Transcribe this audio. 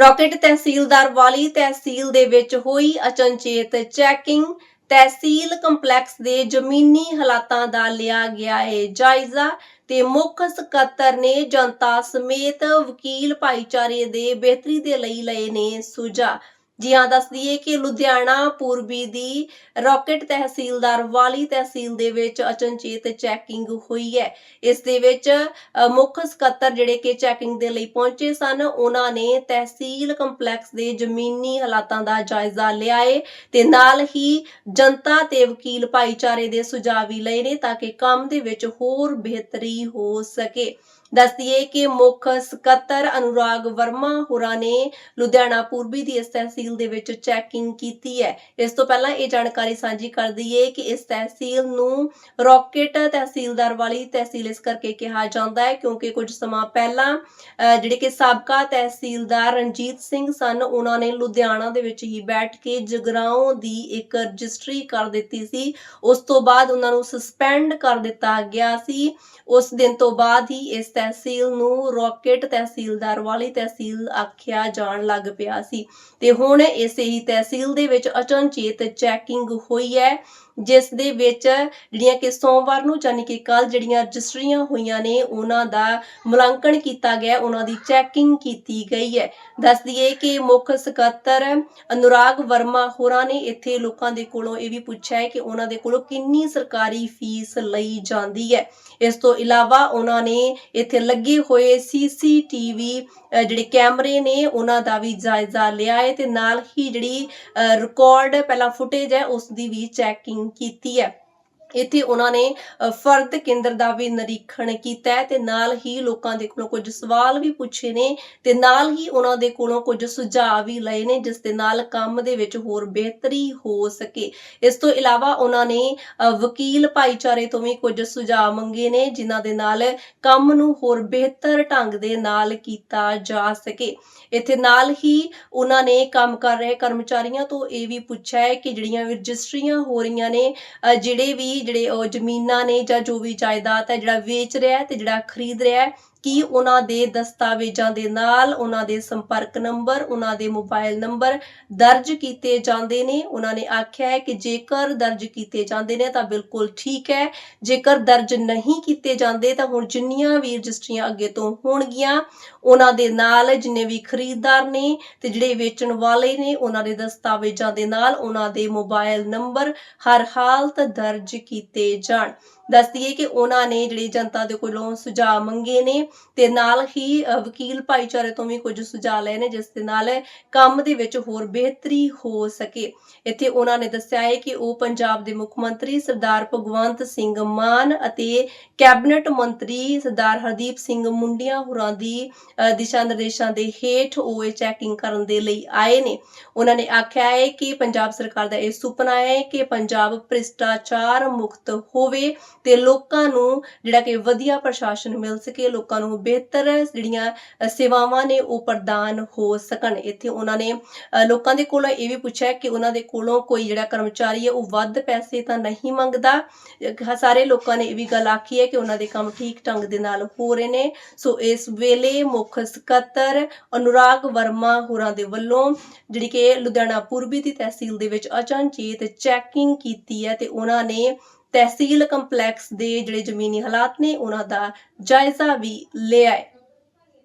Rocket ਤਹਿਸੀਲਦਾਰ ਵਾਲੀ ਤਹਿਸੀਲ ਦੇ ਵਿੱਚ ਹੋਈ ਅਚਨਚੇਤ ਚੈਕਿੰਗ ਤਹਿਸੀਲ ਕੰਪਲੈਕਸ ਦੇ ਜ਼ਮੀਨੀ ਹਾਲਾਤਾਂ ਦਾ ਲਿਆ ਗਿਆ ਹੈ ਜਾਇਜ਼ਾ ਤੇ ਮੁੱਖ ਸਕੱਤਰ ਨੇ ਜਨਤਾ ਸਮੇਤ ਵਕੀਲ ਭਾਈਚਾਰੇ ਦੇ ਬਿਹਤਰੀ ਦੇ ਲਈ ਲਏ ਨੇ ਸੁਝਾਅ। ਜੀ ਹਾਂ, ਦੱਸ ਦਈਏ ਕਿ ਲੁਧਿਆਣਾ ਪੂਰਬੀ ਦੀ ਰਾਕੇਟ ਤਹਿਸੀਲਦਾਰ ਵਾਲੀ ਤਹਿਸੀਲ ਦੇ ਵਿੱਚ ਅਚਨਚੇਤ ਚੈਕਿੰਗ ਹੋਈ ਹੈ। ਇਸ ਦੇ ਵਿੱਚ ਮੁੱਖ ਸਕੱਤਰ ਜਿਹੜੇ ਕਿ ਚੈਕਿੰਗ ਦੇ ਲਈ ਪਹੁੰਚੇ ਸਨ, ਉਹਨਾਂ ਨੇ ਤਹਿਸੀਲ ਕੰਪਲੈਕਸ ਦੇ ਜ਼ਮੀਨੀ ਹਾਲਾਤਾਂ ਦਾ ਜਾਇਜ਼ਾ ਲਿਆ ਏ ਤੇ ਨਾਲ ਹੀ ਜਨਤਾ ਤੇ ਵਕੀਲ ਭਾਈਚਾਰੇ ਦੇ ਸੁਝਾਅ ਵੀ ਲਏ ਨੇ ਤਾਂ ਕਿ ਕੰਮ ਦੇ ਵਿੱਚ ਹੋਰ ਬਿਹਤਰੀ ਹੋ ਸਕੇ। ਦੱਸ ਦਈਏ ਕਿ ਮੁੱਖ ਸਕੱਤਰ ਅਨੁਰਾਗ ਵਰਮਾ ਹੋਰਾਂ ਨੇ ਲੁਧਿਆਣਾ ਪੂਰਬੀ ਦੀ ਇਸ ਤਹਿਸੀਲ ਦੇ ਵਿੱਚ ਚੈਕਿੰਗ ਕੀਤੀ ਹੈ। ਇਸ ਤੋਂ ਪਹਿਲਾਂ ਇਹ ਜਾਣਕਾਰੀ ਸਾਂਝੀ ਕਰ ਦਈਏ ਕਿ ਇਸ ਤਹਿਸੀਲ ਨੂੰ ਰਾਕੇਟ ਤਹਿਸੀਲਦਾਰ ਵਾਲੀ ਤਹਿਸੀਲ ਇਸ ਕਰਕੇ ਕਿਹਾ ਜਾਂਦਾ ਹੈ ਕਿਉਂਕਿ ਕੁਝ ਸਮਾਂ ਪਹਿਲਾਂ ਜਿਹੜੇ ਕਿ ਸਾਬਕਾ ਤਹਿਸੀਲਦਾਰ ਰਣਜੀਤ ਸਿੰਘ ਸਨ, ਉਹਨਾਂ ਨੇ ਲੁਧਿਆਣਾ ਦੇ ਵਿੱਚ ਹੀ ਬੈਠ ਕੇ ਜਗਰਾਉਂ ਦੀ ਇੱਕ ਰਜਿਸਟਰੀ ਕਰ ਦਿੱਤੀ ਸੀ। ਉਸ ਤੋਂ ਬਾਅਦ ਉਹਨਾਂ ਨੂੰ ਸਸਪੈਂਡ ਕਰ ਦਿੱਤਾ ਗਿਆ ਸੀ। ਉਸ ਦਿਨ ਤੋਂ ਬਾਅਦ ਹੀ ਇਸ ਤਹਿਸੀਲ ਨੂੰ ਰਾਕੇਟ ਤਹਿਸੀਲਦਾਰ ਵਾਲੀ ਤਹਿਸੀਲ ਆਖਿਆ ਜਾਣ ਲੱਗ ਪਿਆ ਸੀ। ਤੇ ਹੁਣ ਇਸੇ ਹੀ ਤਹਿਸੀਲ ਦੇ ਵਿੱਚ ਅਚਨਚੇਤ ਚੈਕਿੰਗ ਹੋਈ ਹੈ, ਜਿਸ ਦੇ ਵਿੱਚ ਜਿਹੜੀਆਂ ਕਿ ਸੋਮਵਾਰ ਨੂੰ ਯਾਨੀ ਕਿ ਕੱਲ ਜਿਹੜੀਆਂ ਰਜਿਸਟਰੀਆਂ ਹੋਈਆਂ ਨੇ, ਉਹਨਾਂ ਦਾ ਮੁਲਾਂਕਣ ਕੀਤਾ ਗਿਆ, ਉਹਨਾਂ ਦੀ ਚੈਕਿੰਗ ਕੀਤੀ ਗਈ ਹੈ। ਦੱਸ ਦਈਏ ਕਿ ਮੁੱਖ ਸਕੱਤਰ ਅਨੁਰਾਗ ਵਰਮਾ ਹੋਰਾਂ ਨੇ ਇੱਥੇ ਲੋਕਾਂ ਦੇ ਕੋਲੋਂ ਇਹ ਵੀ ਪੁੱਛਿਆ ਹੈ ਕਿ ਉਹਨਾਂ ਦੇ ਕੋਲੋਂ ਕਿੰਨੀ ਸਰਕਾਰੀ ਫੀਸ ਲਈ ਜਾਂਦੀ ਹੈ। ਇਸ ਤੋਂ ਇਲਾਵਾ ਉਹਨਾਂ ਨੇ ਇੱਥੇ ਲੱਗੇ ਹੋਏ ਸੀਸੀਟੀਵੀ ਜਿਹੜੇ ਕੈਮਰੇ ਨੇ, ਉਹਨਾਂ ਦਾ ਵੀ ਜਾਇਜ਼ਾ ਲਿਆ ਹੈ ਤੇ ਨਾਲ ਹੀ ਜਿਹੜੀ ਰਿਕਾਰਡ ਪਹਿਲਾਂ ਫੁਟੇਜ ਹੈ ਉਸ ਦੀ ਵੀ ਚੈਕਿੰਗ ਕੀਤੀ ਹੈ। ਇੱਥੇ ਉਹਨਾਂ ਨੇ ਫਰਦ ਕੇਂਦਰ ਦਾ ਵੀ ਨਿਰੀਖਣ ਕੀਤਾ ਤੇ ਨਾਲ ਹੀ ਲੋਕਾਂ ਦੇ ਕੋਲੋਂ ਕੁਝ ਸਵਾਲ ਵੀ ਪੁੱਛੇ ਨੇ ਤੇ ਨਾਲ ਹੀ ਉਹਨਾਂ ਦੇ ਕੋਲੋਂ ਕੁਝ ਸੁਝਾਅ ਵੀ ਲਏ ਨੇ, ਜਿਸ ਦੇ ਨਾਲ ਕੰਮ ਦੇ ਵਿੱਚ ਹੋਰ ਬਿਹਤਰੀ ਹੋ ਸਕੇ। ਇਸ ਤੋਂ ਇਲਾਵਾ ਉਹਨਾਂ ਨੇ ਵਕੀਲ ਭਾਈਚਾਰੇ ਤੋਂ ਵੀ ਕੁਝ ਸੁਝਾਅ ਮੰਗੇ ਨੇ, ਜਿਨ੍ਹਾਂ ਦੇ ਨਾਲ ਕੰਮ ਨੂੰ ਹੋਰ ਬਿਹਤਰ ਢੰਗ ਦੇ ਨਾਲ ਕੀਤਾ ਜਾ ਸਕੇ। ਇੱਥੇ ਨਾਲ ਹੀ ਉਹਨਾਂ ਨੇ ਕੰਮ ਕਰ ਰਹੇ ਕਰਮਚਾਰੀਆਂ ਤੋਂ ਇਹ ਵੀ ਪੁੱਛਿਆ ਹੈ ਕਿ ਜਿਹੜੀਆਂ ਰਜਿਸਟਰੀਆਂ ਹੋ ਰਹੀਆਂ ਨੇ ਜਿਹੜੇ ਵੀ ਜਿਹੜੇ ਉਹ ਜ਼ਮੀਨਾਂ ਨੇ ਜਾਂ ਜੋ ਵੀ ਜਾਇਦਾਦ ਹੈ ਜਿਹੜਾ ਵੇਚ ਰਿਹਾ ਤੇ ਜਿਹੜਾ ਖਰੀਦ ਰਿਹਾ ਕੀ ਉਹਨਾਂ ਦੇ ਦਸਤਾਵੇਜ਼ਾਂ ਦੇ ਨਾਲ ਉਹਨਾਂ ਦੇ ਸੰਪਰਕ ਨੰਬਰ, ਉਹਨਾਂ ਦੇ ਮੋਬਾਈਲ ਨੰਬਰ ਦਰਜ ਕੀਤੇ ਜਾਂਦੇ ਨੇ? ਉਹਨਾਂ ਨੇ ਆਖਿਆ ਹੈ ਕਿ ਜੇਕਰ ਦਰਜ ਕੀਤੇ ਜਾਂਦੇ ਨੇ ਤਾਂ ਬਿਲਕੁਲ ਠੀਕ ਹੈ। ਜੇਕਰ ਦਰਜ ਨਹੀਂ ਕੀਤੇ ਜਾਂਦੇ ਤਾਂ ਹੁਣ ਜਿੰਨੀਆਂ ਵੀ ਰਜਿਸਟਰੀਆਂ ਅੱਗੇ ਤੋਂ ਹੋਣਗੀਆਂ, ਉਹਨਾਂ ਦੇ ਨਾਲ ਜਿੰਨੇ ਵੀ ਖਰੀਦਦਾਰ ਨੇ ਤੇ ਜਿਹੜੇ ਵੇਚਣ ਵਾਲੇ ਨੇ, ਉਹਨਾਂ ਦੇ ਦਸਤਾਵੇਜ਼ਾਂ ਦੇ ਨਾਲ ਉਹਨਾਂ ਦੇ ਮੋਬਾਈਲ ਨੰਬਰ ਹਰ ਹਾਲਤ ਦਰਜ ਕੀਤੇ ਜਾਣ। ਦੱਸ ਦਈਏ ਕਿ ਉਹਨਾਂ ਨੇ ਜਿਹੜੀ ਜਨਤਾ ਦੇ ਕੋਲੋਂ ਸੁਝਾਅ ਮੰਗੇ ਨੇ ਤੇ ਨਾਲ ਹੀ ਵਕੀਲ ਭਾਈਚਾਰੇ ਤੋਂ ਵੀ ਕੁਝ ਸੁਝਾਅ ਲਏ ਨੇ, ਜਿਸ ਦੇ ਨਾਲ ਕੰਮ ਦੇ ਵਿੱਚ ਹੋਰ ਬਿਹਤਰੀ ਹੋ ਸਕੇ। ਇੱਥੇ ਉਹਨਾਂ ਨੇ ਦੱਸਿਆ ਹੈ ਕਿ ਉਹ ਪੰਜਾਬ ਦੇ ਮੁੱਖ ਮੰਤਰੀ ਸਰਦਾਰ ਭਗਵੰਤ ਸਿੰਘ ਮਾਨ ਅਤੇ ਕੈਬਨਿਟ ਮੰਤਰੀ ਸਰਦਾਰ ਹਰਦੀਪ ਸਿੰਘ ਮੁੰਡੀਆਂ ਹੋਰਾਂ ਦੀ ਦਿਸ਼ਾ ਨਿਰਦੇਸ਼ਾਂ ਦੇ ਹੇਠ ਉਹ ਇਹ ਚੈਕਿੰਗ ਕਰਨ ਦੇ ਲਈ ਆਏ ਨੇ। ਉਹਨਾਂ ਨੇ ਆਖਿਆ ਹੈ ਕਿ ਪੰਜਾਬ ਸਰਕਾਰ ਦਾ ਇਹ ਸੁਪਨਾ ਹੈ ਕਿ ਪੰਜਾਬ ਭ੍ਰਿਸ਼ਟਾਚਾਰ ਮੁਕਤ ਹੋਵੇ ਤੇ ਲੋਕਾਂ ਨੂੰ ਜਿਹੜਾ ਕਿ ਵਧੀਆ ਪ੍ਰਸ਼ਾਸਨ ਮਿਲ ਸਕੇ, ਲੋਕਾਂ ਨੂੰ ਬਿਹਤਰ ਜਿਹੜੀਆਂ ਸੇਵਾਵਾਂ ਨੇ ਉਹ ਪ੍ਰਦਾਨ ਹੋ ਸਕਣ। ਇੱਥੇ ਉਹਨਾਂ ਨੇ ਲੋਕਾਂ ਦੇ ਕੋਲੋਂ ਇਹ ਵੀ ਪੁੱਛਿਆ ਕਿ ਉਹਨਾਂ ਦੇ ਕੋਲੋਂ ਕੋਈ ਜਿਹੜਾ ਕਰਮਚਾਰੀ ਹੈ ਉਹ ਵੱਧ ਪੈਸੇ ਤਾਂ ਨਹੀਂ ਮੰਗਦਾ। ਸਾਰੇ ਲੋਕਾਂ ਨੇ ਇਹ ਵੀ ਗੱਲ ਆਖੀ ਹੈ ਕਿ ਉਹਨਾਂ ਦੇ ਕੰਮ ਠੀਕ ਢੰਗ ਦੇ ਨਾਲ ਹੋ ਰਹੇ ਨੇ। ਸੋ ਇਸ ਵੇਲੇ ਮੁੱਖ ਸਕੱਤਰ ਅਨੁਰਾਗ ਵਰਮਾ ਹੋਰਾਂ ਦੇ ਵੱਲੋਂ ਜਿਹੜੀ ਕਿ ਲੁਧਿਆਣਾ ਪੂਰਬੀ ਦੀ ਤਹਿਸੀਲ ਦੇ ਵਿੱਚ ਅਚਨਚੇਤ ਚੈਕਿੰਗ ਕੀਤੀ ਹੈ ਤੇ ਉਹਨਾਂ ਨੇ ਤਹਿਸੀਲ ਕੰਪਲੈਕਸ ਦੇ ਜਿਹੜੇ ਜ਼ਮੀਨੀ ਹਾਲਾਤ ਨੇ ਉਹਨਾਂ ਦਾ ਜਾਇਜ਼ਾ ਵੀ ਲਿਆ ਹੈ।